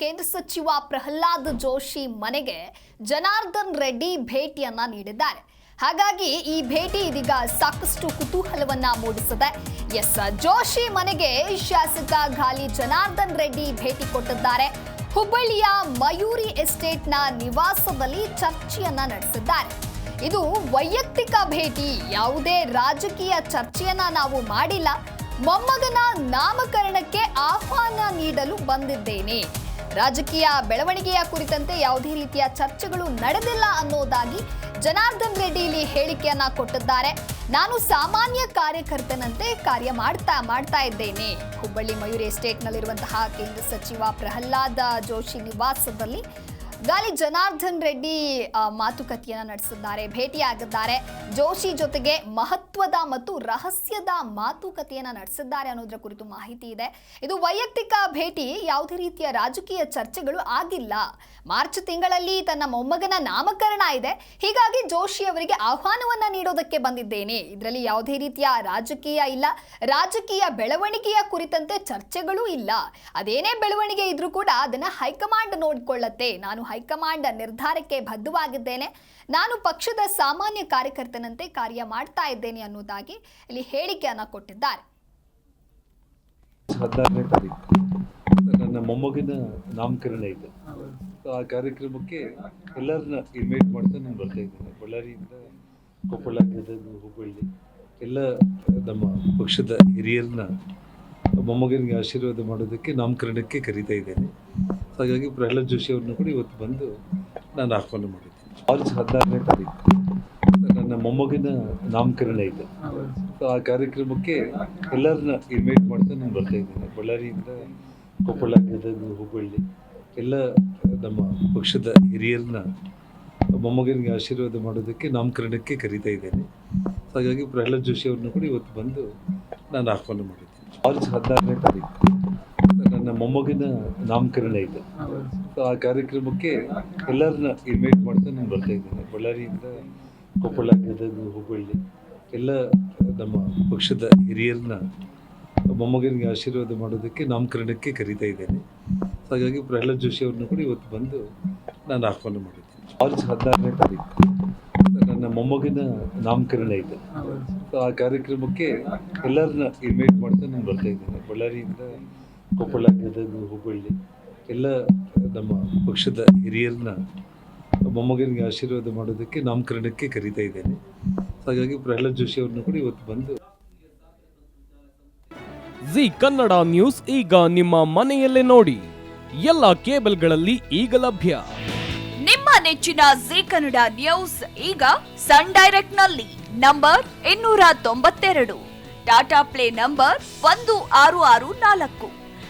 ಕೇಂದ್ರ ಸಚಿವ ಪ್ರಹ್ಲಾದ್ ಜೋಶಿ ಮನೆಗೆ ಜನಾರ್ದನ್ ರೆಡ್ಡಿ ಭೇಟಿಯನ್ನ ನೀಡಿದ್ದಾರೆ. ಹಾಗಾಗಿ ಈ ಭೇಟಿ ಇದೀಗ ಸಾಕಷ್ಟು ಕುತೂಹಲವನ್ನ ಮೂಡಿಸಿದೆ. ಎಸ್, ಜೋಶಿ ಮನೆಗೆ ಶಾಸಕ ಗಾಲಿ ಜನಾರ್ದನ್ ರೆಡ್ಡಿ ಭೇಟಿ ಕೊಟ್ಟಿದ್ದಾರೆ. ಹುಬ್ಬಳ್ಳಿಯ ಮಯೂರಿ ಎಸ್ಟೇಟ್ನ ನಿವಾಸದಲ್ಲಿ ಚರ್ಚೆಯನ್ನ ನಡೆಸಿದ್ದಾರೆ. ಇದು ವೈಯಕ್ತಿಕ ಭೇಟಿ, ಯಾವುದೇ ರಾಜಕೀಯ ಚರ್ಚೆಯನ್ನ ನಾವು ಮಾಡಿಲ್ಲ. ಮೊಮ್ಮಗನ ನಾಮಕರಣಕ್ಕೆ ಆಹ್ವಾನ ನೀಡಲು ಬಂದಿದ್ದೇನೆ. ರಾಜಕೀಯ ಬೆಳವಣಿಗೆಯ ಕುರಿತಂತೆ ಯಾವುದೇ ರೀತಿಯ ಚರ್ಚೆಗಳು ನಡೆದಿಲ್ಲ ಅನ್ನೋದಾಗಿ ಜನಾರ್ದನ್ ರೆಡ್ಡಿ ಇಲ್ಲಿ ಹೇಳಿಕೆಯನ್ನ ಕೊಟ್ಟಿದ್ದಾರೆ. ನಾನು ಸಾಮಾನ್ಯ ಕಾರ್ಯಕರ್ತನಂತೆ ಕಾರ್ಯ ಮಾಡ್ತಾ ಮಾಡ್ತಾ ಇದ್ದೇನೆ. ಹುಬ್ಬಳ್ಳಿ ಮಯೂರಿ ಎಸ್ಟೇಟ್ನಲ್ಲಿರುವಂತಹ ಕೇಂದ್ರ ಸಚಿವ ಪ್ರಹ್ಲಾದ ಜೋಶಿ ನಿವಾಸದಲ್ಲಿ ಗಾಲಿ ಜನಾರ್ದನ್ ರೆಡ್ಡಿ ಮಾತುಕತೆಯನ್ನು ನಡೆಸಿದ್ದಾರೆ, ಭೇಟಿಯಾಗಿದ್ದಾರೆ. ಜೋಶಿ ಜೊತೆಗೆ ಮಹತ್ವದ ಮತ್ತು ರಹಸ್ಯದ ಮಾತುಕತೆಯನ್ನ ನಡೆಸಿದ್ದಾರೆ ಅನ್ನೋದರ ಕುರಿತು ಮಾಹಿತಿ ಇದೆ. ಇದು ವೈಯಕ್ತಿಕ ಭೇಟಿ, ಯಾವುದೇ ರೀತಿಯ ರಾಜಕೀಯ ಚರ್ಚೆಗಳು ಆಗಿಲ್ಲ. ಮಾರ್ಚ್ ತಿಂಗಳಲ್ಲಿ ತನ್ನ ಮೊಮ್ಮಗನ ನಾಮಕರಣ ಇದೆ. ಹೀಗಾಗಿ ಜೋಶಿ ಅವರಿಗೆ ಆಹ್ವಾನವನ್ನ ನೀಡೋದಕ್ಕೆ ಬಂದಿದ್ದೇನೆ. ಇದರಲ್ಲಿ ಯಾವುದೇ ರೀತಿಯ ರಾಜಕೀಯ ಇಲ್ಲ. ರಾಜಕೀಯ ಬೆಳವಣಿಗೆಯ ಕುರಿತಂತೆ ಚರ್ಚೆಗಳೂ ಇಲ್ಲ. ಅದೇನೇ ಬೆಳವಣಿಗೆ ಇದ್ರೂ ಕೂಡ ಅದನ್ನ ಹೈಕಮಾಂಡ್ ನೋಡ್ಕೊಳ್ಳತ್ತೆ. ನಾನು ಹೈಕಮಾಂಡ್ ನಿರ್ಧಾರಕ್ಕೆ ಬದ್ಧವಾಗಿದ್ದೇನೆ. ನಾನು ಪಕ್ಷದ ಸಾಮಾನ್ಯ ಕಾರ್ಯಕರ್ತನಂತೆ ಕಾರ್ಯ ಮಾಡ್ತಾ ಇದ್ದೇನೆ ಅನ್ನೋದಾಗಿ ಇಲ್ಲಿ ಹೇಳಿಕೆಯನ್ನು ಕೊಟ್ಟಿದ್ದಾರೆ. ನನ್ನ ಮೊಮ್ಮಗಿನ ನಾಮಕರಣ ಇದೆ. ಆ ಕಾರ್ಯಕ್ರಮಕ್ಕೆ ಎಲ್ಲರನ್ನ ಇನ್ವೈಟ್ ಮಾಡ್ತಾ ನಾನು ಬರ್ತಾ ಇದ್ದೇನೆ. ಬಳ್ಳಾರಿಯಿಂದ ಕೊಪ್ಪಳ ಗದಗ ಹುಬ್ಬಳ್ಳಿ. ಎಲ್ಲ ನಮ್ಮ ಪಕ್ಷದ ಹಿರಿಯರನ್ನ, ಮೊಮ್ಮಗನಿಗೆ ಆಶೀರ್ವಾದ ಮಾಡೋದಕ್ಕೆ ನಾಮಕರಣಕ್ಕೆ ಕರೀತಾ ಇದ್ದೇನೆ. ಹಾಗಾಗಿ ಪ್ರಹ್ಲಾದ್ ಜೋಶಿ ಅವ್ರನ್ನ ಕೂಡ ಇವತ್ತು ಬಂದು ನಾನು ಆಹ್ವಾನ ಮಾಡಿದ್ದೀನಿ ಮಾರ್ಚ್ ಹದಿನಾರನೇ ತಾರೀಕು. ನನ್ನ ಮೊಮ್ಮಗಿನ ನಾಮಕರಣ ಇದೆ. ಸೊ ಆ ಕಾರ್ಯಕ್ರಮಕ್ಕೆ ಎಲ್ಲರನ್ನ ಇನ್ವೈಟ್ ಮಾಡ್ತಾ ನಾನು ಬರ್ತಾ ಇದ್ದೀನಿ. ಬಳ್ಳಾರಿಯಿಂದ ಕೊಪ್ಪಳ ಗದಗ ಹುಬ್ಬಳ್ಳಿ ಎಲ್ಲ ನಮ್ಮ ಪಕ್ಷದ ಹಿರಿಯರನ್ನ ಮೊಮ್ಮಗನಿಗೆ ಆಶೀರ್ವಾದ ಮಾಡೋದಕ್ಕೆ ನಾಮಕರಣಕ್ಕೆ ಕರೀತಾ ಇದ್ದೇನೆ. ಹಾಗಾಗಿ ಪ್ರಹ್ಲಾದ್ ಜೋಶಿ ಅವ್ರನ್ನ ಕೂಡ ಇವತ್ತು ಬಂದು ನಾನು ಆಹ್ವಾನ ಮಾಡಿದ್ದೀನಿ ಮಾರ್ಚ್ ಹದಿನಾರನೇ ತಾರೀಕು. ಮೊಮ್ಮಗನ ನಾಮಕರಣ ಇದೆ. ಸೊ ಆ ಕಾರ್ಯಕ್ರಮಕ್ಕೆ ಎಲ್ಲರನ್ನ ಇನ್ವೈಟ್ ಮಾಡ್ತಾ ನಾನು ಬರ್ತಾ ಇದ್ದೇನೆ. ಬಳ್ಳಾರಿಯಿಂದ ಕೊಪ್ಪಳ ಗದಗ ಹುಬ್ಬಳ್ಳಿ ಎಲ್ಲ ನಮ್ಮ ಪಕ್ಷದ ಹಿರಿಯರನ್ನ ಮೊಮ್ಮಗನಿಗೆ ಆಶೀರ್ವಾದ ಮಾಡೋದಕ್ಕೆ ನಾಮಕರಣಕ್ಕೆ ಕರೀತಾ ಇದ್ದೇನೆ. ಹಾಗಾಗಿ ಪ್ರಹ್ಲಾದ್ ಜೋಶಿ ಅವ್ರನ್ನ ಕೂಡ ಇವತ್ತು ಬಂದು ನಾನು ಆಹ್ವಾನ ಮಾಡಿದ್ದೀನಿ. ಮಾರ್ಚ್ ಹದಿನಾರನೇ ತಾರೀಕು. ನನ್ನ ಮೊಮ್ಮಗಿನ ನಾಮಕರಣ ಇದೆ. ಸೊ ಆ ಕಾರ್ಯಕ್ರಮಕ್ಕೆ ಎಲ್ಲರನ್ನ ಇನ್ವೈಟ್ ಮಾಡ್ತಾ ನಾನು ಬರ್ತಾ ಇದ್ದೇನೆ. ಬಳ್ಳಾರಿಯಿಂದ ಕೊಪ್ಪಳ ಗದಗ ಹುಬ್ಬಳ್ಳಿ. ಎಲ್ಲ ನಮ್ಮ ಪಕ್ಷದ ಹಿರಿಯರನ್ನ ಮೊಮ್ಮಗನಿಗೆ ಆಶೀರ್ವಾದ ಮಾಡೋದಕ್ಕೆ ನಾಮಕರಣಕ್ಕೆ ಕರೀತಾ ಇದ್ದೇನೆ. ಹಾಗಾಗಿ ಪ್ರಹ್ಲಾದ್ ಜೋಶಿ ಅವ್ರನ್ನ ಕೂಡ ಇವತ್ತು ಬಂದು ಜಿ ಕನ್ನಡ ನ್ಯೂಸ್ ಈಗ ನಿಮ್ಮ ಮನೆಯಲ್ಲೇ ನೋಡಿ. ಎಲ್ಲ ಕೇಬಲ್ಗಳಲ್ಲಿ ಈಗ ಲಭ್ಯ. ನಿಮ್ಮ ನೆಚ್ಚಿನ ಜಿ ಕನ್ನಡ ನ್ಯೂಸ್ ಈಗ ಸನ್ ಡೈರೆಕ್ಟ್ನಲ್ಲಿ ನಂಬರ್ ಇನ್ನೂರ ತೊಂಬತ್ತೆರಡು. ಟಾಟಾ ಪ್ಲೇ ನಂಬರ್ ಒಂದು ಆರು ಆರು ನಾಲ್ಕು.